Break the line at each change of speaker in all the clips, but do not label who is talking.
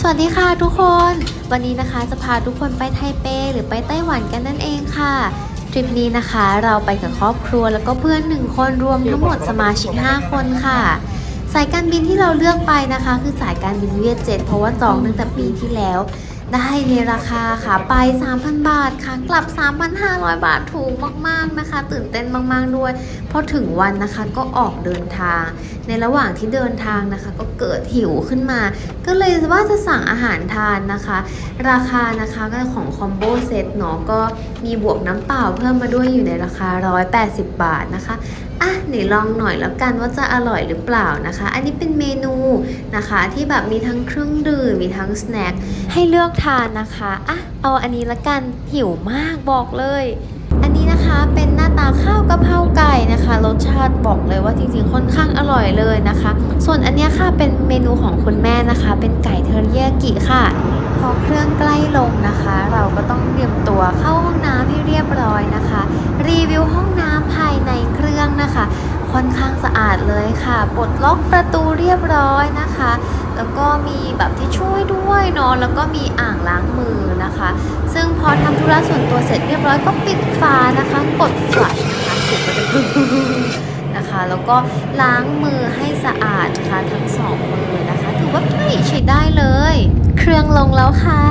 สวัสดีค่ะทุกคน วันนี้นะคะจะพาทุกคนไปไทเป หรือไปไต้หวันกันนั่นเองค่ะ ทริปนี้นะคะเราไปกับครอบครัวแล้วก็เพื่อนหนึ่งคนรวมทั้งหมดสมาชิก 5 คนค่ะ สายการบินที่เราเลือกไปนะคะ คือสายการบินเวียดเจ็ตเพราะว่าจองตั้งแต่ปีที่แล้ว ได้ในราคาค่ะไป 3,000 บาทค่ะ กลับ 3,500 บาทถูกมาก ๆ นะคะ ตื่นเต้นมาก ๆ ด้วยพอถึงวันนะคะก็ออกเดินทาง ในระหว่างที่เดินทางนะคะ ก็เกิดหิวขึ้นมา ก็เลยว่าจะสั่งอาหารทานนะคะ ราคานะคะก็ของคอมโบเซตเนาะก็มีบวกน้ำเปล่าเพิ่มมาด้วยอยู่ในราคา 180 บาทนะคะ อะไหนลองหน่อยแล้วกันว่าจะอร่อยหรือเปล่านะคะ อันนี้เป็นเมนูนะคะที่แบบมีทั้งเครื่องดื่มมีทั้งสแน็คให้เลือกทานนะคะอะเอาอันนี้ละกันหิวมากบอกเลย อันนี้นะคะเป็นหน้าตาข้าวกะเพราไก่นะคะรสชาติบอกเลยว่าจริงๆค่อนข้างอร่อยเลยนะคะ ส่วนอันนี้ค่ะเป็นเมนูของคุณแม่นะคะ เป็นไก่เทอริยากิค่ะ พอเครื่องใกล้ลงนะคะ เราก็ต้องเตรียมตัวเข้าห้องน้ำให้เรียบร้อยนะคะ รีวิวห้องน้ำภายในเครื่องนะคะ ค่อนข้างสะอาดเลยค่ะปลดล็อกประตูเรียบร้อยนะคะ แล้วก็มีแบบที่ช่วยด้วยเนาะแล้วก็มีอ่างล้างมือนะคะ ซึ่งพอทำธุระส่วนตัวเสร็จเรียบร้อยก็ปิดฝานะคะ กด flush นะคะเสียงก็จะนะคะแล้วก็ล้างมือให้สะอาดนะคะทั้งสองมือนะคะ ถือว่าใช่ใช้ได้เลย เครื่องลงแล้วค่ะ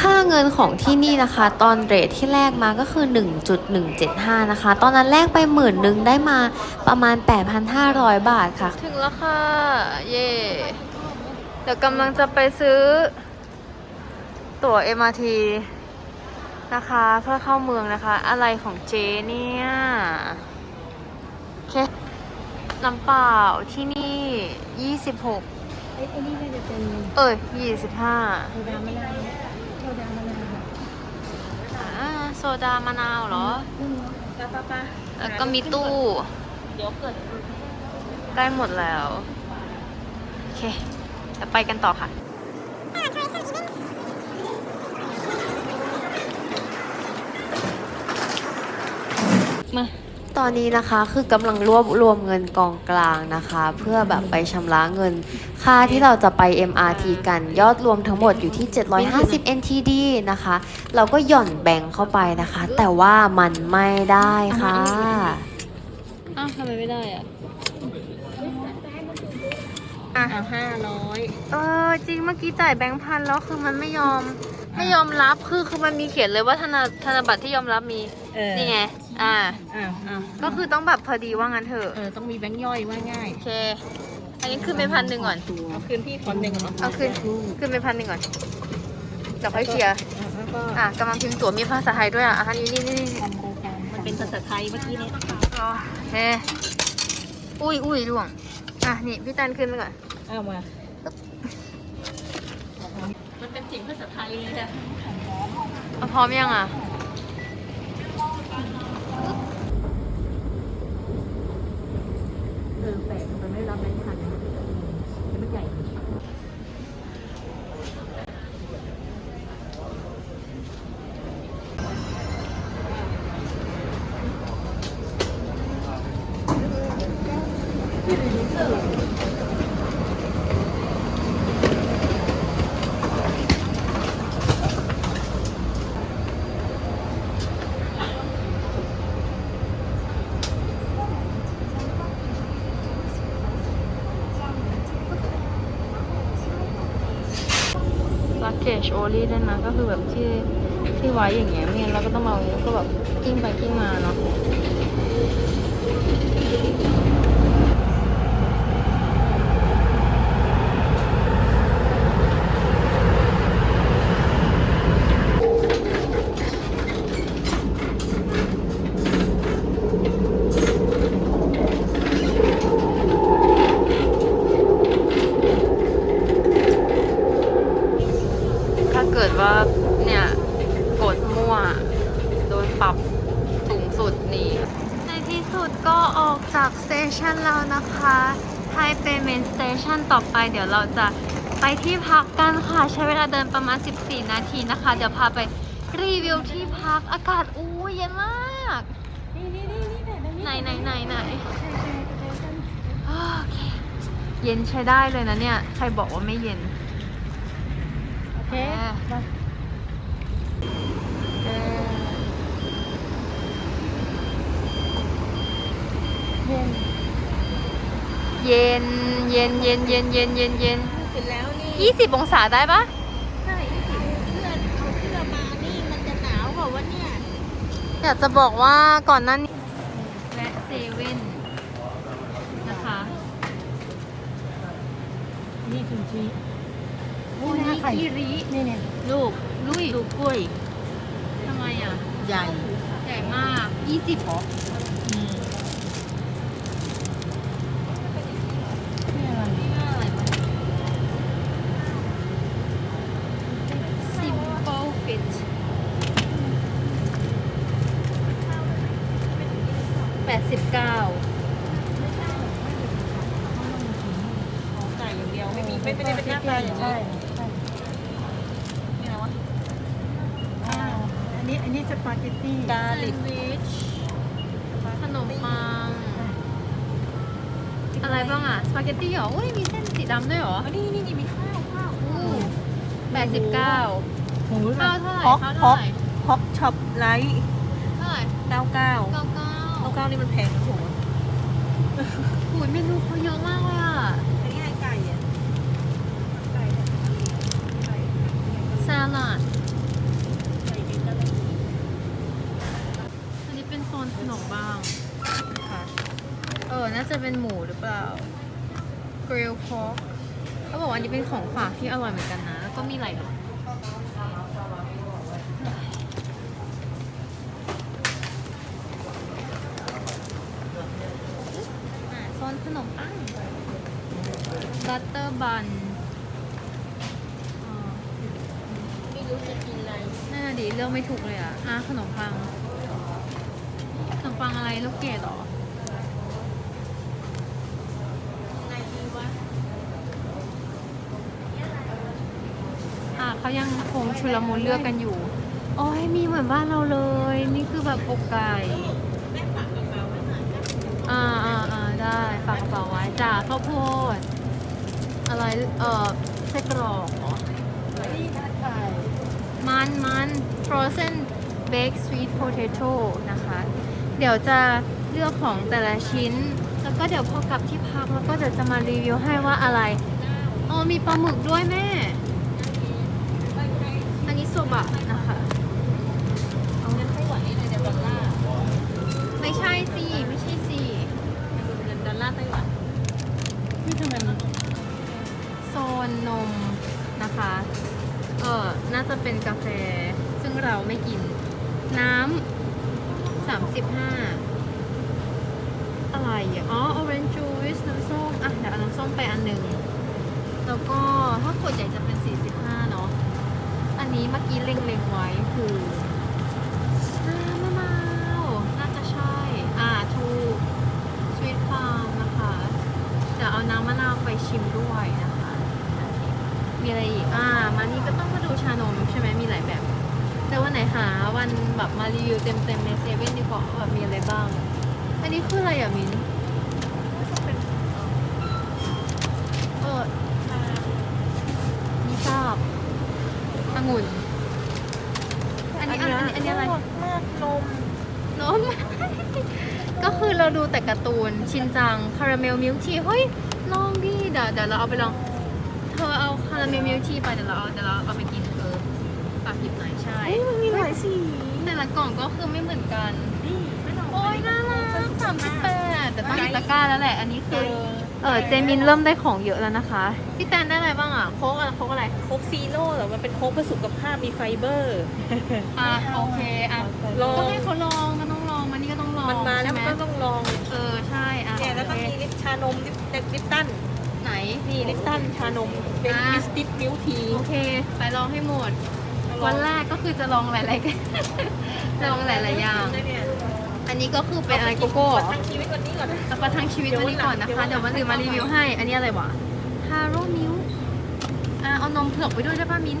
ค่าเงินของที่นี่นะคะ ตอนเรทที่แรกมาก็คือ 1.175 นะคะ ตอนนั้นแรกไปหมื่นหนึ่งได้มาประมาณ 8,500 บาทค่ะ
ถึงแล้วค่ะ เย่เดี๋ยวกำลังจะไปซื้อตั๋ว MRT นะคะเพื่อเข้าเมืองนะคะ อะไรของเจเนี่ยโอเคน้ำเปล่าที่นี่ 26
ไอ้ไอ้นี่น่าจะเป็น
เอ้ย25
โซดามะนาวโซดามะนาว
อ่าโซดามะนาวเหรอ
อืมปะปะปะ
แล้วก็มีตู้
เดี๋ยวเกิด
ใกล้หมดแล้ว โอเคจะไปกันต่อค่ะ มา
ตอนนี้นะคะคือกำลังรวบรวมเงินกองกลางนะคะ เพื่อแบบไปชำระเงิน ค่าที่เราจะไป MRT กันยอดรวมทั้งหมดอยู่ที่ 750 NTD นะคะ เราก็หย่อนแบ่งเข้าไปนะคะ แต่ว่ามันไม่ได้ค่ะ
อ้าวทำไมไม่ได้อะ
อะห้าร้อย
เออจริงเมื่อกี้จ่ายแบงค์พันแล้วคือมันไม่ยอม ไม่ยอมรับคือคือมันมีเขียนเลยว่าธนธนบัตรที่ยอมรับมี
เออ
นี่ไงอ่า
อ้าวอ้าว
ก็คือต้องแบบพอดีว่างั้นเถอะ
เออต้องมีแบงค์ย่อยว่าง่าย
โอเค อันนี้ขึ้นไปพันหนึ่งก่อน
เอาคืนพี่คนหนึ่งเหรอ
เอาขึ้นขึ้นไปพันหนึ่งก่อนเดี๋ยวค่อยเคลียร์
แล้วก็
อะกำลังพิมพ์ตั๋วมีภาษาไทยด้วยอะอันนี้นี่นี่นี่
ทำโครงการมันเป็นภาษาไทยเมื่อกี้เนี่ย
อ๋อโอเคอุ้ยอุ้ยล่วง อะ นี่ พี่ตันขึ้นไปก่อน
เอามามัน เก่งภาษาไทยเลยนะ
เอาพร้อมยังอะ
เออแปลกมันไม่รับแบงค์พันนะมันใหญ่
แกชอรี่ได้วยนะก็คือแบบที่ที่ไว้อย่างเงี้ยไม่งั้นเราก็ต้องมาก็แบบกิ้งไปกิ้งมาเนาะถ้าเกิดว่าเนี่ยกดมั่ว โดนปรับสูงสุดนี่ ในที่สุดก็ออกจากสเตชันแล้วนะคะไทเปเมนสเตชันต่อไปเดี๋ยวเราจะ ไปที่พักกันค่ะ ใช้เวลาเดินประมาณ 14 นาทีนะคะ เดี๋ยวพาไปรีวิวที่พักอากาศอู้เย็นมาก
นี่นี่
ไหนไหนไหนโอเคเย็นใช้ได้เลยนะเนี่ย ใครบอกว่าไม่เย็น
โอเค
เออ
เย็น
เย็น เย็น เย็น เย็น เย็น เย็น เย็น
เสร็จแล้วนี่
ยี่สิบองศาได้ปะ
ใช่เสื้อเอาเสื้อมานี่มันจะหนาวกว่าวันเนี่ย
อยากจะบอกว่าก่อนหนั้นแวะเซเว่นนะคะ
นี่คุณชี
โอ้นี่กิริ
นี่เนี่ย
ลูกลุย
ดูกล้วย
ทำไมอะ
ใหญ่
ใหญ่มากยี่สิบหรอ
อืมนี่อะไร
นี่อะไรวะ simple fit แปดสิบเก้า
ของไก่อย่างเดียวไม่มีไม่ไม่ได้เป็นหน้าตาอย่างนี้
นี่อะไรวะ
อันนี้อันนี้สปาเกตตี้กา
แซ
ลิก
นด์วิช ขนมปัง อะไรบ้างอะสปาเกตตี้เหรออุ้ยมีเส้นสีดำด้วยเหรอ
นี่นี่นี่มีข้าวข้าว
แปดสิบเก้า
หมู
ข้าวเท่าไหร่
ฮอก
ข้าว
ฮ
เท่า
อก
ไหร่
ฮอกช็อปไลท์
เท่าไหร่
เก้าเก้า
เก้าเก้า
เก้าเก้านี่มันแพงนะผม
หูยเมนูเขาเยอะมากเลยอะ
อันนี้ไก่ไก่อะไก่ไก่
ซาลัด
ไก่เป็นกะหรี่
อันนี้เป็นโซนขนมบ้างค่ะเออ น่าจะเป็นหมูหรือเปล่า grill pork เขาบอกว่าอันนี้เป็นของฝากที่อร่อยเหมือนกันนะ แล้วก็มีหลายรสโซนขนมปังบัตเตอร์บัน
ไม่รู้จะกินอะไร
นั่นน่ะดิเลือกไม่ถูกเลยอะ อะขนมปัง ขนมปังอะไรลูกเกดหรอ
ไงดีวะ
อะ เขายังคงชุลมุนเลือกกันอยู่ โอ้ยมีเหมือนบ้านเราเลย นี่คือแบบอกไก่
ไว้หน่อย
อ่าอ่าอ่าได้ฝากกระเป๋าไว้จ้าข้าวโพด อะไร เอ่อไส้กรอกเหรอ
ก
มันมัน frozen baked sweet potato นะคะ เดี๋ยวจะเลือกของแต่ละชิ้น แล้วก็เดี๋ยวพอกลับที่พักแล้วก็เดี๋ยวจะมารีวิวให้ว่าอะไร อ๋อมีปลาหมึกด้วยแม่ บะนะคะ
เงินไต้หวันนี่เลยเดี๋ยวดอลลา
ไม่ใช่สิไม่ใช่สิ
เงินดอลลาร์ไต้หวัน นี่ทำไมมัน
โซนนมนะคะ เออน่าจะเป็นกาแฟซึ่งเราไม่กิน น้ำสามสิบห้าอะไรอะอ๋อ orange juice น้ำส้ม อะ เดี๋ยวเอาน้ำส้มไปอันหนึ่ง แล้วก็ถ้าขวดใหญ่จะเป็น 45 เนาะ นี้เมื่อกี้เล็งๆไว้คือน้ำมะนาวน่าจะใช่ อ่าถูก sweet farm นะคะจะเอาน้ำมะนาวไปชิมด้วยนะคะมีอะไรอีกอ่ามานี่ก็ต้องมาดูชานมใช่ไหมมีหลายแบบ แต่วันไหนหาวันแบบมารีวิวเต็มๆในเซเว่นดีกว่าแบบมีอะไรบ้าง อันนี้คืออะไรอะมิ้นเออนี่ทราบองุ่น อันนี้อันนี้ อันนี้อะไร
มากนม
นม ก็คือเราดูแต่การ์ตูนชินจังคาราเมลมิลทีเฮ้ยลองดิเดี๋ยวเดี๋ยวเราเอาไปลอง เธอเอาคาราเมลมิลทีไปเดี๋ยวเราเอาเดี๋ยวเราเอาไปกินเธอฝากหยิบหน่อยใช่
มันมีหลายสี
แต่ละกล่องก็คือไม่เหมือนกัน
นี่ไม่ต้อง
โอ้ยน่ารักสามสิบแปดแต่ต้องหยิบตะกร้าแล้วแหละ อันนี้คือ เออเจมินเริ่มได้ของเยอะแล้วนะคะ พี่แตนได้อะไรบ้างอะ โค้กอะไรโค้กอะไร
โค้กซีโร่เหรอมันเป็นโค้กเพื่อสุขภาพมีไฟเบอร์
อะโอเคอะ
ลอง
ก็ให้เขาลองก็ต้องลองมันนี่ก็ต้องลอง
มันมาแล้ว
ใช่
มัน
ไห
ก็ต้องลอง
เออใช่อะ
เนี่ยแล้วก็
โอเค
มีลิปชานมลิปลิปตัน
ไหน
นี่ลิปตันชานมเป็น
อะ
มิสติฟมิลที
โอเค ไปลองให้หมดวันแรกก็คือจะลองหลายๆกันลองหลายๆอย่างอั นนี้ก็คือเป็นอะไรโกโก้เหรอ
ทั้งชีวิตวันนี้ก่อน
เอาประทังชีวิตวันนี้ก่อนนะคะ เดี๋ยววันอื่นมารีวิวให้ อันนี้อะไรวะฮาโร่มิลอะเอานมเผือกไปด้วยได้ป่ะมิ้น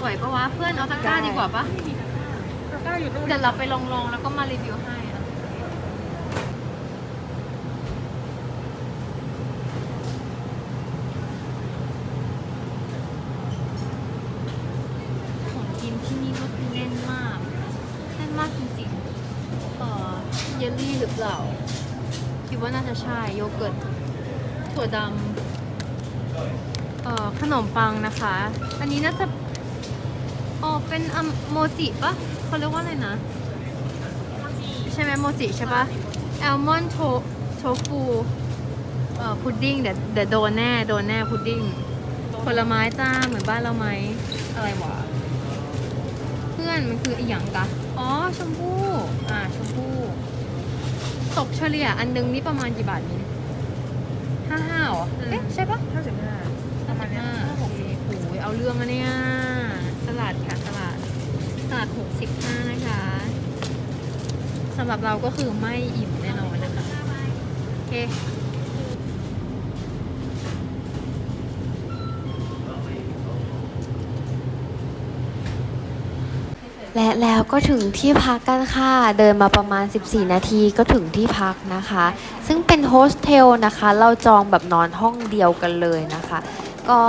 สวยปะวะเพื่อนเอาตะกร้าดีกว่าปะ
ตะกร้าอยู่นู่น
เดี๋ยวเราไปลองๆแล้วก็มารีวิวให้ ดำเอ่อขนมปังนะคะ อันนี้น่าจะอ๋อเป็นอมโมจิปะเขาเรียกว่าอะไรนะ ใช่ไหมโมจิใช่ปะแอลมอนโชโชฟูเอ่อพุดดิ้งเดี๋ยวเดี๋ยวโดนแน่โดนแน่พุดดิ้งผลไม้จ้าเหมือนบ้านเราไหมอะไรวะเพื่อนมันคืออีหยังกะอ๋อชมพู่อ่าชมพู่ตกเฉลี่ยอันนึงนี่ประมาณกี่บาทนี้ ห้าห้าเหรอเอ๊ะใช่ปะ
ห้าสิบห้าประมาณเนี้ย
ห้าโอเคโอ้ยเอาเรื่องอะเนี่ยสลัดค่ะสลัดสลัดหกสิบห้านะคะสำหรับเราก็คือไม่อิ่มแน่นอนนะคะโอเค
และแล้วก็ถึงที่พักกันค่ะ เดินมาประมาณ 14 นาทีก็ถึงที่พักนะคะ ซึ่งเป็นโฮสเทลนะคะ เราจองแบบนอนห้องเดียวกันเลยนะคะ ก็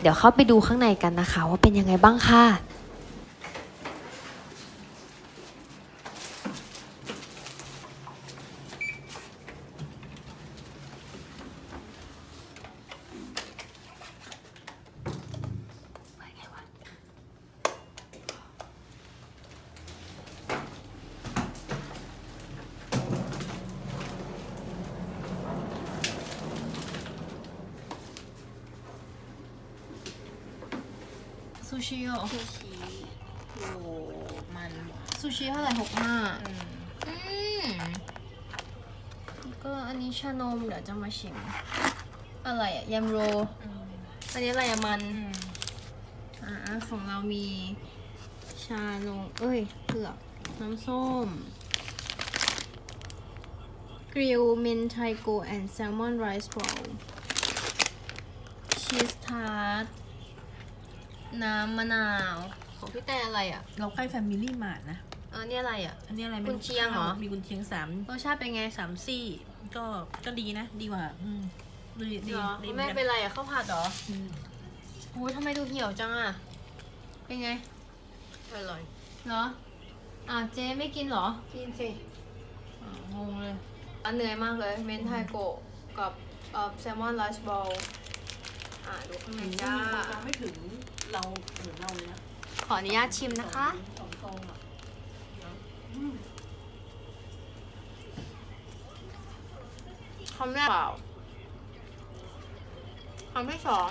เดี๋ยวเข้าไปดูข้างในกันนะคะ ว่าเป็นยังไงบ้างค่ะ
ซูชิเหรอ
ซูชิโอ้มัน
ซูชิเท่าไหร่หกห้า
อืม
อืมก็อันนี้ชานมเดี๋ยวจะมา ชิม อะไรอะยำโร
อืม
อันนี้อะไรอะมัน
อืม
อ่าของเรามีชานมเอ้ยเผือก น้ำส้ม กริลเมนไทโกแอนด์แซลมอนไรซ์โรลชีสทาร์ตน้ำมะนาว ของพี่แต่อะไรอะ
เราใกล้แฟมิลี่มาร์ทนะ
เออนี่อะไรอะ
อันนี้อะไรไม่
กุนเชียงเหรอ
มีกุนเชียงสาม
รสชาติเป็นไง
สามซี่ ก็ก็ดีนะ ดีกว่า อืมดีดี
เหรอ
ดี
แม่
หอกั
เป็นไรอะข้าวผัดเหรอ
อืม
โอ้ยทำไมดูเหี่ยวจังอะเป็นไง
อร่อย
เหรออ่าเจ๊ไม่กินเหรอ
กินสิ
อ่างงเลยอันเหนื่อยมากเลยเมนไทโกะกับเอ่อแซลมอนไรซ์บอลอ่าดูข้างใน
มัน
จ้า
ยังไม่ถึงเราเหมือนเราเลยนะ
ขออนุญาตชิมนะคะ
สองซองอะ
คำแรกเปล่าคำที่สอง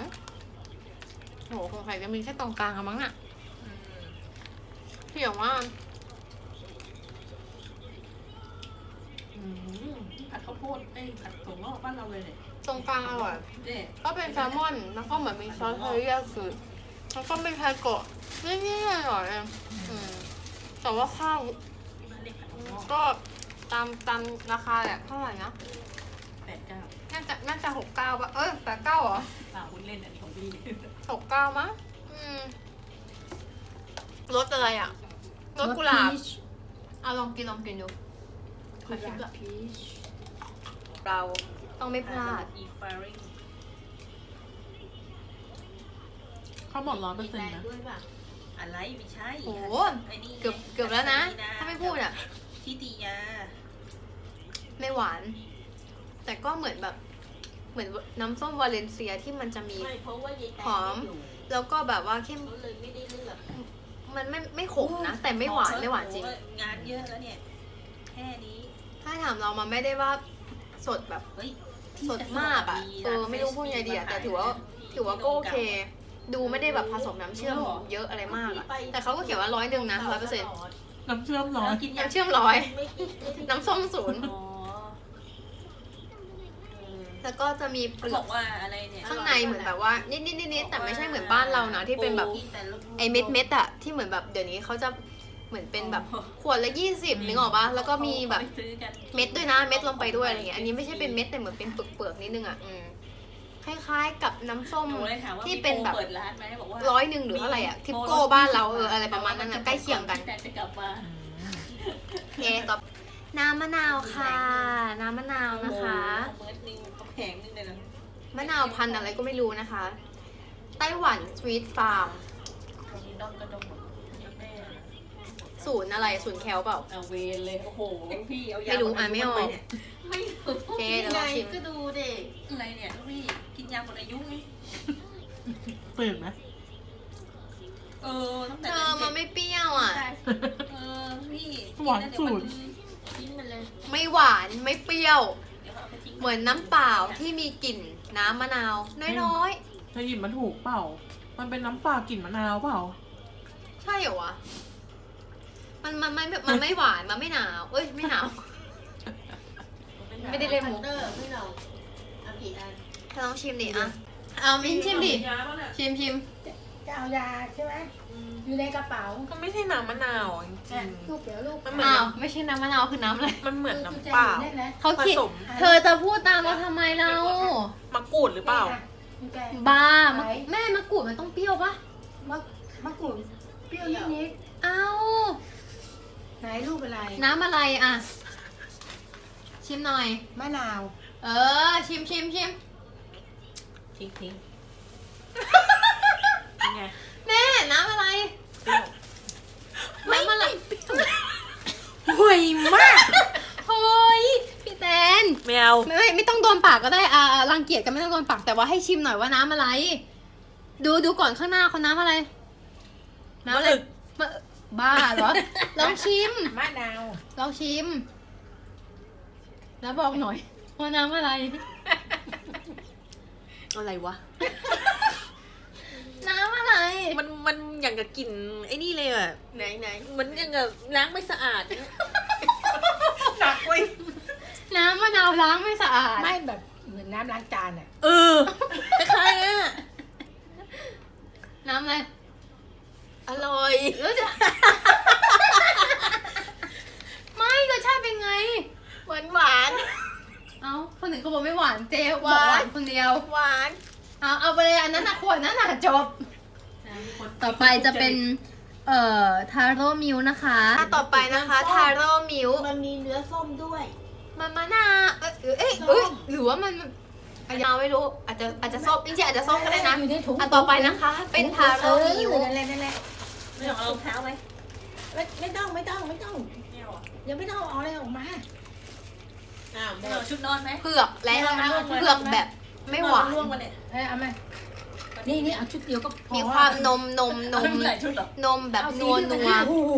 โหคงใส่จะมีแค่ตรงกลางกันมั้งน่ะเหี่ยวมาก
อืมผัดข้าวโพดไอ้ยผัดถั่วงอกบ้านเราเลยเนี่ย
ตรงกลางอร่อย
เนี่ย
ก็เป็นแซลมอน แล้วก็เหมือนมีซอสเทอริยากิแล้วก็เป็นไทโกะนี่ๆอร่อยเองอืมแต่ว่าข้าว
บ้านเล็กผัดถั่วงอก
ก็ตามตามราคาแหละเท่าไหร่นะ
แปดเก้า
น่า จะน่าจะหกเก้าป่ะ เอ้ยแปดเก้าเหรอ
เปล่าคุณเล่นอันนี้ของพี่
หกเก้ามั้งอืมรสอะไรอะรสกุหลาบเอาลองกินลองกินดูขอชิมก่อน
พีช
เราต้องไม่พลาด
อีฟาริงเขาบอกร้อยเปอร์เซ็นต์นะ
ด้วยป่ะ
อะไรไม่ใช่
โอ้โห
ไอ้นี่ไง
เกือบเกือบแล้วนะ ถ้าไม่พูดอะ
ทิติยา
ไม่หวาน แต่ก็เหมือนแบบ เหมือนน้ำส้มวาเลนเซียที่มันจะมี
ไม่เพราะว่ายายแตง
หอม
ไอยู่
แล้วก็แบบว่าเข้ม
เขาเลยไม่ได้เลือก
มันไม่ไม่ขมนะ แต่ไม่หวานไม่หวานจริง
โอ้โงานเยอะแล้วเนี่ย แค่นี้
ถ้าถามเรามันไม่ได้ว่าสดแบบ
เฮ้ย
สดมากอะ เออ ไม่รู้พูดยังไงดีอะ แต่ถือว่า ถือว่าก็โอเค ดูไม่ได้แบบผสมน้ำเชื่อมเยอะอะไรมากอะ แต่เขาก็เขียนว่าร้อยหนึ่งนะร้อยเปอร์เซ็นต์
น้ำเชื่อมร้อยกิน
น้ำเชื่อมร้อย
ไม่กินไม่กิน
น้ำส้มศูนย์
อ๋อเออ
แล้วก็จะมีเป
เขา
ลื
บ
อ
อกกว่าอะไรเนี่ย
ข้างในเหมือนแบบว่านิดนิดนิดนิดแต่ไม่ใช่เหมือนบ้านเรานะที่เป็นแบบไอเม็ดเม็ดๆอะที่เหมือนแบบเดี๋ยวนี้เขาจะเหมือนเป็นแบบขวดละยี่สิบนึกออกปะแล้วก็มีแบบ
ขาไปซื้อกัน
เม็ดด้วยนะเม็ดลงไปด้วยอะไรเงี้ยอันนี้ไม่ใช่เป็นเม็ดแต่เหมือนเป็นเปลือกเปลือกๆนิดนึงอะอืมคล้ายๆกับน้ำส้ม
หนูเลยถามว่า
ที่เป็นแบบ
มีโปรเปิดร้านไหมบอกว่า
ร้อยหนึ่งหรือเท่าไหร่อะทิปโก้บ้านเราเอออะไรประมาณนั้นอะใกล้เคียงกัน
แต่จะกลับมา
โอเคต่อ น้ำมะนาวค่ะ น้ำมะนาวนะคะ
โอ้โหเมิร์ดนึงเขาแพงนึงเลยนะ
มะนาวพันธุ์อะไรก็ไม่รู้นะคะ ไต้หวันสวีทฟาร์ม
คนนี้ด้อมกระดมหมดแม่
ศูนย์อะไรศูนย์แคลเปล่า
เอาเวรเลย โอ้โห พี่เอายา
ไม่รู้อ่านไม่ออก
เนี่ยไม่รู้
โอเคเดี๋ยวลองชิม
ก็ดูเด็กอะไรเนี่ยลูกพี่ กินยาหมดอายุไง
เปลี่ยนไหม
เออตั้งแต่
เธอมันไม่เปรี้ยวอะ
เออพี่
หวานสุด
ทิ้งมันเลย
ไม่หวานไม่เปรี้ยว
เดี๋ยวเอาไปทิ้ง
เหมือนน้ำเปล่าที่มีกลิ่นน้ำมะนาว น้อย
เธอหยิบมันถูกเปล่า มันเป็นน้ำปลากลิ่นมะนาวเปล่า
ๆ ใช่เหรอวะมันมันไม่มันไม่หวานมันไม่หนาวเอ้ยไม่หนาว ไม่ได้เล่นมุก
เตอร์ไม่เราเอากี่อัน
เธอลองชิมดิอะเอามิ้นชิมดิ
ยาป่ะเนี่ย
ชิมชิม
จะเอายาใช่ไหม อยู่ในกระเป๋า
มันไม่ใช่น้ำมะนาวจริง
ลูกเดี๋ยวลูก
มันเหมือน
อ้าว
น้
ไม่ใช่น้ำมะนาวคือน้ำอะไรำ
มันเหมือนน้ำเปล่า
ได้ไหม
เขาคิด
ผสม
เธอจะพูดตามเราทำไมเรา
มะกรูดหรือเปล่า
นี่ไง
บ้ามะแม่มะกรูดมันต้องเปรี้ยวปะ
มะมะกรูดเปรี้ยวนิด
เอ้า
ๆไหนรูปอะไร
น้ำอะไรอะ ชิมหน่อย
มะนาว
เออ ชิมชิมชิม
ทิ้งทิ้งยังไง
แม่น้ำอะไร
เปรี้ยว
น้ำอะไร
ห่วยมาก
เฮ้ยพี่แตน
แมว
ไม่ไม่ไม่ต้องโดนปากก็ได้อ่าอ่ารังเกียจกันไม่ต้องโดนปากแต่ว่าให้ชิมหน่อยว่าน้ำอะไร ดูดูก่อนข้างหน้าเขาน้ำอะไรน้ำอะไร
มะอึก
มะบ้าเหรอลองชิม
มะนาว
ลองชิม แล้วบอกหน่อยว่าน้ำอะไร
อะไรวะ
น้ำอะไร
มันมันอย่างกับกลิ่นไอ้นี่เลยอะ
ไหนไหน
มันอย่างกับล้างไม่สะอาด หนักเว้ย
น้ำมะนาวล้างไม่สะอาด
ไม่แบบเหมือนน้ำล้างจานอะ
เออคล้ายๆอะ
น้ำอะไร
อร่อย
เออจะ ไม่รสชาติเป็นไง
หวานหวาน
เอาคนหนึ่งเขาบอกไม่หวานเจ๊บอก
หวาน
หวานคนเดียว
หวาน
เอาเอาไปเลยอันนั้นน่ะขวดนั้นน่ะจบ ต่อไปจะเป็น เอ่อ ทาโร่มิวนะคะต่อไปนะคะทาโร่มิว
มันมีเนื้อส้มด้วย
มันมะนาวเอ้ยเอ้ยเอ้ยหรือว่ามันอาจจะไม่รู้อาจจะอาจจะส้มจริงๆอาจจะส้มก็ได้นะ
อยู่ในถุง
อะต่อไปนะคะ เป็นทาโร่มิว
เออนั่นแหละนั่นแหละ
ไม่ต้องเอารองเท้าไหม
ไม่ไม่ต้องไม่ต้องไม่ต้อง
ไม่เอาอะ
ยังไม่ต้องเอาอะไรออกมา
อ้าวไม่เอาชุดนอนไหม
เผือกและเผือกแบบ ไม่หวาน
ร่วงมาเนี่ย
เอ้ยเอามานี่นี่เอาชุดเดียวก็พอ
มีความนมนมนม
หลายชุดเหรอน
มแบบ
เอาสิ
นัวนัว
โอ้โห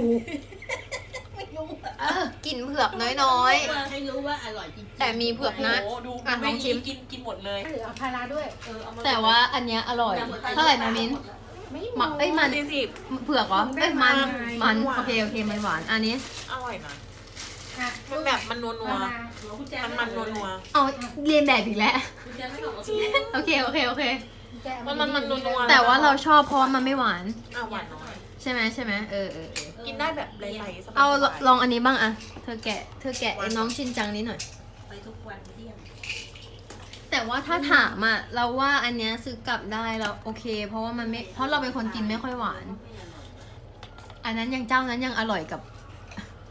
ไม่รู้
เออก
ลิ่นเผือกน้อย
ให้รู้ว่าอร่อยจริงๆ
แต่มีเผือกนะ
โอ้โหดู
อะ
ไม่
ลองชิม
กินกินหมดเลย
เหลือเอาพาราด้วย
เออเอามา
ๆแต่ว่าอันเนี้ยอร่อย เท่าไหร่นะมิ้น
ไม่
มะเอ้ยมัน
สี่สิบ
เผือกเหรอเอ้ยมัน
มัน
มัน
หวาน
โอเคโอเคมันหวานอันนี้
อร่อยนะ
อะ
มันแบบมันนัวนัว
พารา
มันมันนัวนัว
เอาเรียนแบบอีกแล้ว
จริง
โอเค โอเค โอเค
มันมันมันนัวๆ
แต่ว่าเราชอบเพราะว่ามันไม่หวาน
อะหวานน้อย
ใช่ไหมใช่ไหมเออเออเออ
กินได้แบบไหลๆสบายๆ
เอาลองอันนี้บ้างอะเธอแกะ เธอแกะไอ้น้องชินจังนี้หน่อย
ไปทุกวันเที่ยง
แต่ว่าถ้าถามอะเราว่าอันเนี้ยซื้อกลับได้เราโอเค เพราะว่ามันไม่ เพราะเราเป็นคนกินไม่ค่อยหวาน อันนั้นยังเจ้านั้นยังอร่อยกับ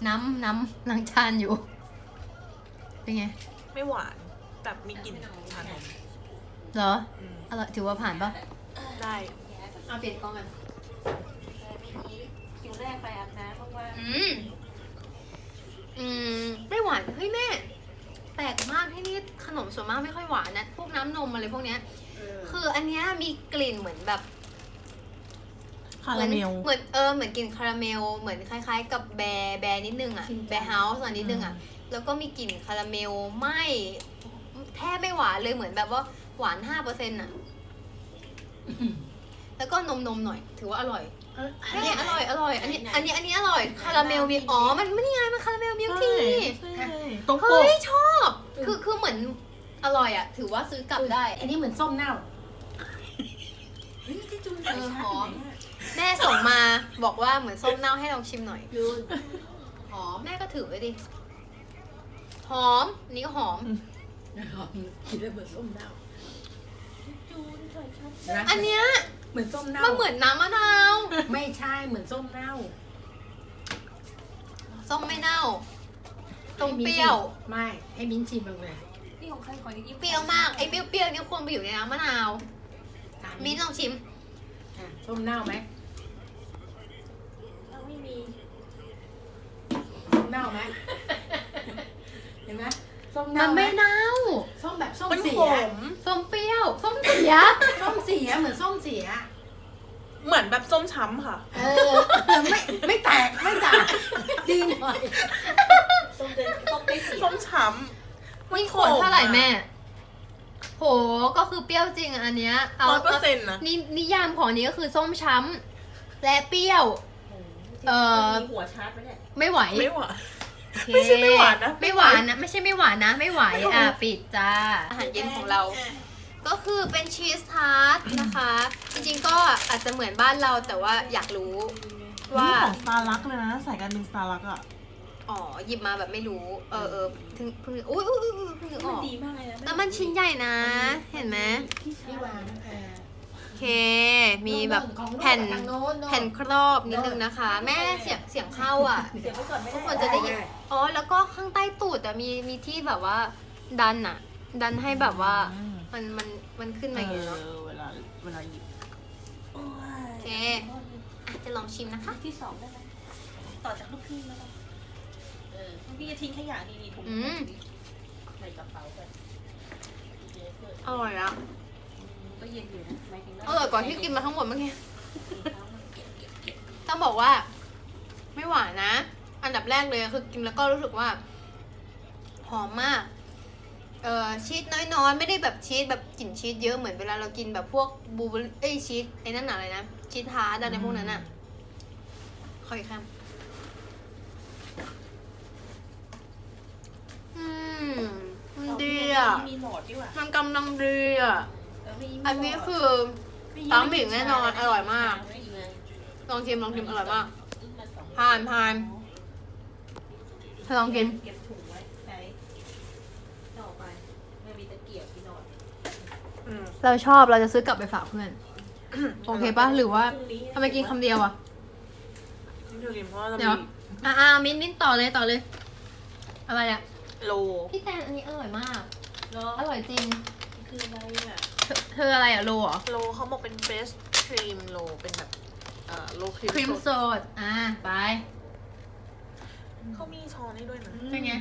น้ำน้ำล้างจานอยู่ เป็นไง
ไม่หวานแบบมีกลิ่นชานม
เหรอ
อืม
อร่อยถือว่าผ่านปะ
ได้
เอาเปลี่ยนกล้องกัน
คิวแรกไปอาบน้ำเพราะว่า
อืม อืม ไม่หวาน เฮ้ยแม่ แปลกมากที่นี่ขนมส่วนมากไม่ค่อยหวานนะ พวกน้ำนมอะไรพวกเนี้ย คืออันเนี้ยมีกลิ่นเหมือนแบบ
คา
เหมื
รานเมล
เหมือนเออเหมือนกลิ่นคาราเมล เหมือนคล้าย ๆ กับแบร์แบร์นิดนึงอะ แบร์เฮาส์นิดนึงอะ แล้วก็มีกลิ่นคาราเมลไม่แทบไม่หวานเลยเหมือนแบบว่าหวานห้าเปอร์เซ็นต์อะ แล้วก็นมนมๆหน่อย ถือว่าอร่อยอันนี้อร่อยอร่อย อันนี้อันนี้อันนี้อร่อยคาราเมลมีอ๋อมันไม่นี่ไงมันคาราเมลมิลที
ตรงป
เฮ้
ก
ยชอบ คือคือเหมือนอร่อยอะ ถือว่าซื้อกลับได้
อันนี้เหมือนส้มเน่า
เออหอม แม่ส่งมาบอกว่าเหมือนส้มเน่าให้ลองชิมหน่อย
ยูน
หอมแม่ก็ถือไว้ดิ หอม นี่ก็หอม
กินแล้วเหมือนส้มเน่า
อันเนี้ย
เหมือนส้มเน่า
มันเหมือนน้ำมะนาว
ไม่ใช่เหมือนส้มเน่า
ส้มไม่เน่า ตรงเปรี้ยว
ไม่ให้มิ้นชิมลงเลย
เปรี้ยวมากไอ้เปรี้ยวๆเนี่ยควรไปอยู่ในน้ำมะนาว
ถาม
มิ้นลองชิม
อะส้มเน่าไหม
เน่า
ไหมเห็นไหมส้ม
มั
เน่านไหม
ไม่เน่า
ส้มแบบส้ม
มัน
เสี
ข
ย
ม
ส้มเปรี้ยวส้มเสีย
ส้มเสียเหมือนส้มเสีย
เหมือนแบบส้มช้ำค่ะ
เออไม่ไม่แตกไม่แตกดีหน่อย
ส้มช้ำ
นี่ขวดเท่าไหร่แม่ โหก็คือเปรี้ยวจริงอะอันเนี้ยเอา
ร้อยเปอร์เซ็นต์นะ
นินิยามของอันนี้ก็คือส้มช้ำและเปรี้ยว เออ
มีหัวชาร์จไหมเนี่ย
ไม่ไหว
ไม่หวาน
โอเค
ไม่ใช่ไม่หวานนะ
ไม่หวานนะ ไม่ใช่ไม่หวานนะ ไม่ไหวอะปิดจ้าอาหารเย็นของเรา ก็คือเป็นชีสทาร์ตนะคะ จริงๆก็อาจจะเหมือนบ้านเราแต่ว่าอยากรู้ ว่า
นี่ของสตาร์ลักเลยนะใส่กันเป็นสตาร์ลักอะ
อ๋อหยิบมาแบบไม่รู้ เออเออเพิ่งเพิ่งอุ้ยอุ้ยอุ้ยเพิ่งนึกออก
ดีมากเลยนะ
แล้วมันชิ้นใหญ่นะ เห็นไหม
ที่วางเออ
โอเค มีแบบแผ่น
ทางโน้น
แผ่นครอบนิดนึงนะคะ แม่เสียงเสียงเข้าอะ
เดี๋ยวไว้ก่อนไม่
ทุ
ได้
กคนจะได้ยินอ๋อแล้วก็ข้างใต้ตูดอะมีมีที่แบบว่าดันอะดันให้แบบว่ามันมันมันขึ้นมาอย่างเงี้ยเนาะ
เวลาเวลาหยิบ
โอเคอะจะลองชิมนะคะ
ที่สองได้ไหมต่อจากลูกพี่แล้วกันเออลูกพี่จะทิ้งขยะดีๆถุง
อืม
ในกระเป๋ากันเยอะเลย
อร่อยอะ
ก็เย็นอยู่นะหมายถึง
อร่อยกว่าที่กินมาทั้งหมดเมื่อกี้ต้องบอกว่า ไม่หวานนะ อันดับแรกเลยคือกินแล้วก็รู้สึกว่า หอมมาก เอ่อชีสน้อยๆ ไม่ได้แบบชีสแบบกลิ่นชีสเยอะเหมือนเวลาเรากินแบบพวกบลูเบอร์เอ้ยชีสไอ้นั่นน่ะอะไรนะชีสทาร์ตอะไรพวกนั้นอะขออีกคำอืมมันดีอะ
มีหลอดดีกว่า
มันกำลังดีอะ
เมี
อันนี้คือตามบิ่งแน่นอนอร่อยมาก ลองชิมลองชิมอร่อยมากผ่านผ่านเธอลองกิน
เก็บถุงไว้ใช้ต่อไปไม่มีตะเกียบพี่นอน
อืม
เราชอบเราจะซื้อกลับไปฝากเพื่อน โอเคปะหรือว่าทำไมกินคำเดียวอะ
นี่เธอกินเพราะว่าเรา
เดี๋ยว
มี
อ่าอ่ามิ้นมิ้นต่อเลยต่อเลย อะไรอะ
โล
พี่แตนอันนี้อร่อยมาก
เนาะ
อร่อยจริง
คืออะไรอะ
เธอเธออะไรอะโลเหรอ
โลเขาบอกเป็นเฟสครีมโลเป็นแบบเอ่อโลครีม
ครีม
ส
ส
ด
ดอ่าไป
เขามีช้อนให้ด้วยนะ
เป็นไง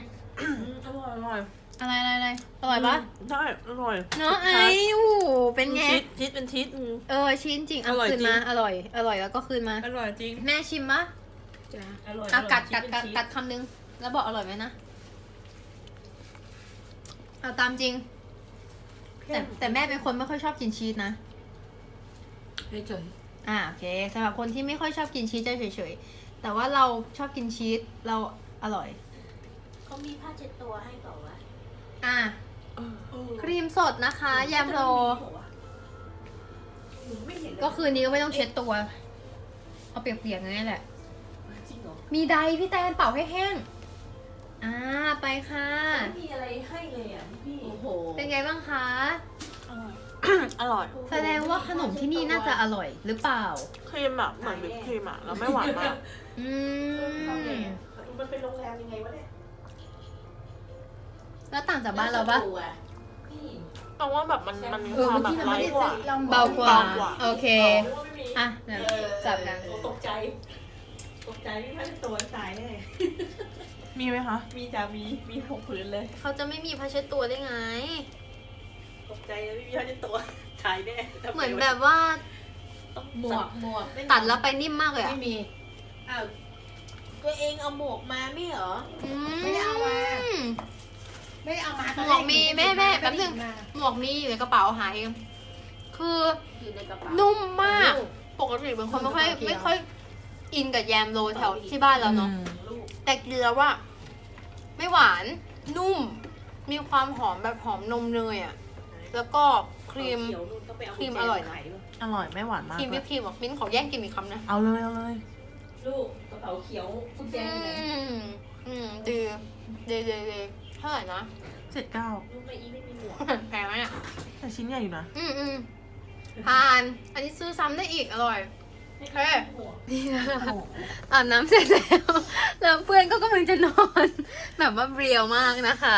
อืมอร่อยอร่อย
อะไรอะไรอะไรอร่อยปะ
ได้ อร่อย
เนาะไอ้โอ้โหเป็นไง
ชีสชีสเป็นชีสอืม
เออชิ้นจริงเอา
อร่อย
คืน
จริง
มาอร่อย อร่อยแล้วก็คืนมา
อร่อยจริง
แม่ชิมปะ
จ้าอร่อย
อะ
อร่อย
กัดกัด
ชิ้น
กัด
เป็น
กัดคำนึง แล้วบอกอร่อยไหมนะ เอาตามจริง แต่แต่แม่เป็นคนไม่ค่อยชอบกินชีสนะ
ชิ้นเฉย
อ่าโอเคสำหรับคนที่ไม่ค่อยชอบกินชีสจะเฉยๆแต่ว่าเราชอบกินชีสเราอร่อย
ๆเขามีผ้าเช็ดตัวให้เปล่าวะ
อะ
เออ
ครีมสดนะคะ แยมโร
ไม่เห็นเลย
ก็คืนนี้ก็ไม่ต้องเช็ดตัว เอาเปียกๆอย่างนี้แหละ
จริงเหรอ
มีไดร์พี่แตนเป่าให้แห้ง อ่าไปค่ะ
ไม่มีอะไรให้เลยอะพี่ โอ้โห
เป็นไงบ้างคะ
อร่อย
แสดงว่าขนมที่นี่น่าจะอร่อยหรือเปล่า
ครีมแบบเหมือนวิปครีมอะแล้วไม่หวานมาก
อืม
มันเป็นโรงแรมยังไงวะเนี่ย
แล้วต่างจากบ้านเราปะ
พี่
แต่ว่าแบบมันมันมี
เออ
ความ
เมื่อ
แบบ
กี้เรา
ไร้
ไม่ได้
กว่า
เบากว่า
เบากว่า
โอเค
ว่าไม่มี
อะเดี๋ยวจับกัน
ตกใจ ตกใจพี่ผ้าเช็ดตัวตายแน่
มีไหมคะ
มีจ้ามี มีหกผืนเลย
เขาจะไม่มีผ้าเช็ดตัวได้ไง
ตกใจเลยพี่ผ้าเช็ดตัวตายแน่
เหมือนแบบว่า
หมวกหมวก
ตัดแล้วไปนิ่มมากเลยอะ
ไม่มีอ้าวตัวเองเอาหมวกมาไม่เหรอ
อื
ไม่ได้เอามา ไม่ได้เอามา
หมวกมีแม่แม่แป๊บนึงหมวกมีอยู่ในกระเป๋าหายเองคือ
อยู่ในกระเป๋า
นุ่มมาก ปกติเป็นคนไม่ค่อยไม่ค่อยอินกับแยมโรแถวที่บ้านเราเนาะ
ลูก
แต่กินแล้วว่า ไม่หวานนุ่ม มีความหอมแบบหอมนมเนยอะ แล้วก็ครีม
เขียวนู่นต้องไปเอา
ครีมอร่อยนะ
ไข่ด้วย
อร่อยไม่หวานมาก
ครีม
เล
วิ
ย
ปครีมอะมิ้นขอแย่งกินอีกคำนะ
เอาเลยเอาเลย
ลูกกระเป๋าเขียวกุญแจ
อื
อยู่ไหน
มอืมดีดีดีดีเท่าไหร่นะ
เจ็ดเก้า
ลูกไม่อีไม่มีหมวก
แพงไหมเนี่ย
แต่ชิ้นใหญ่อยู่นะ
อืมอืมทาน อันนี้ซื้อซ้ำได้อีกอร่อย
ไม่
เฮ้ย
มีหมวก
นี่นะคะอาบน้ำเสร็จแล้วแล้วเพื่อนก็กำลังจะนอน แบบว่าเรียวมากนะคะ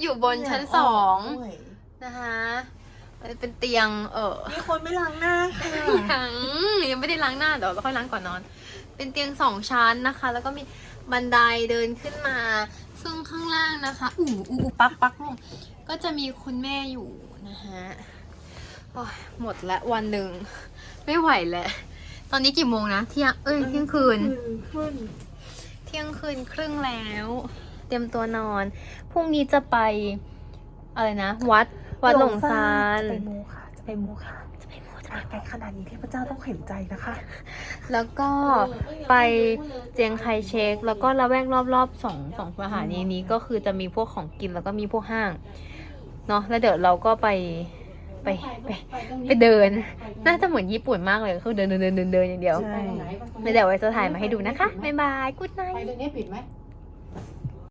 อยู่บนชั้นสองนะคะเป็นเตียง เออ
มีคนไม่ล้างหน้าค่ะ
ยังยังไม่ได้ล้างหน้าเดี๋ยวเราค่อยล้างก่อนนอน เป็นเตียงสองชั้นนะคะ แล้วก็มีบันไดเดินขึ้นมา ซึ่งข้างล่างนะคะอู่อูอูปักปักลงก็จะมีคุณแม่อยู่นะฮะโอ้ยหมดละวันหนึ่งไม่ไหวแล้ว ตอนนี้กี่โมงนะเที่ยงเอ้ยเที่ยงคืนเที่ยงคืนครึ่งแล้ว เตรียมตัวนอนพรุ่งนี้จะไปอะไรนะ วัดวัดหลงซาน
จะไปมูค่ะ จะไปมูค่ะ
จะไปมูจะ
อะ
ไป
ไกลขนาดนี้เทพเจ้าต้องเห็นใจนะคะ
แล้วก็ไปเจียงไคเชกแล้วก็ละแวกรอบๆสองสองสถานีนี้ก็คือจะมีพวกของกินแล้วก็มีพวกห้างเนาะแล้วเดี๋ยวเราก็ไป ไปไปไปเดิน น่าจะเหมือนญี่ปุ่นมากเลยคือเดินเดินเดินเดินเดินอย่างเดียว
ใช่
แล้วเดี๋ยวไว้จะถ่ายมาให้ดูนะคะบ๊ายบายกูดไน
ไปตรงนี้ปิดไหม